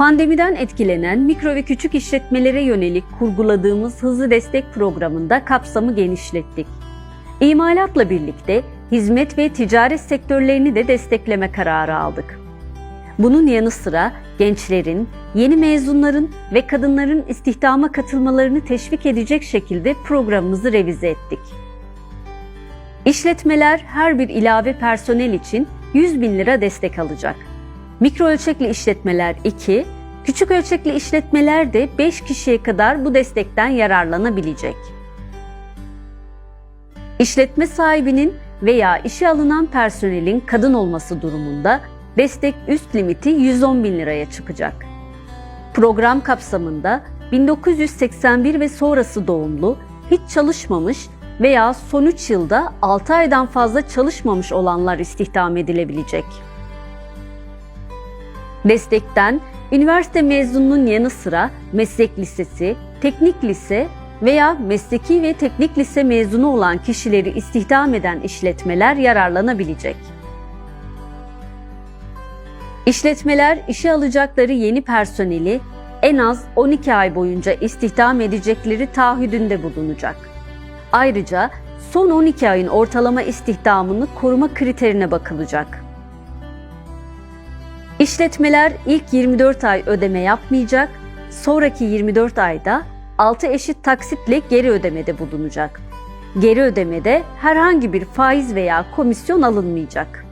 Pandemiden etkilenen mikro ve küçük işletmelere yönelik kurguladığımız hızlı destek programında kapsamı genişlettik. İmalatla birlikte hizmet ve ticaret sektörlerini de destekleme kararı aldık. Bunun yanı sıra gençlerin, yeni mezunların ve kadınların istihdama katılmalarını teşvik edecek şekilde programımızı revize ettik. İşletmeler her bir ilave personel için 100 bin lira destek alacak. Mikro ölçekli işletmeler 2, küçük ölçekli işletmeler de 5 kişiye kadar bu destekten yararlanabilecek. İşletme sahibinin veya işe alınan personelin kadın olması durumunda destek üst limiti 110 bin liraya çıkacak. Program kapsamında 1981 ve sonrası doğumlu, hiç çalışmamış veya son 3 yılda 6 aydan fazla çalışmamış olanlar istihdam edilebilecek. Destekten üniversite mezununun yanı sıra meslek lisesi, teknik lise veya mesleki ve teknik lise mezunu olan kişileri istihdam eden işletmeler yararlanabilecek. İşletmeler işe alacakları yeni personeli en az 12 ay boyunca istihdam edecekleri taahhüdünde bulunacak. Ayrıca son 12 ayın ortalama istihdamını koruma kriterine bakılacak. İşletmeler ilk 24 ay ödeme yapmayacak, sonraki 24 ayda 6 eşit taksitle geri ödemede bulunacak. Geri ödemede herhangi bir faiz veya komisyon alınmayacak.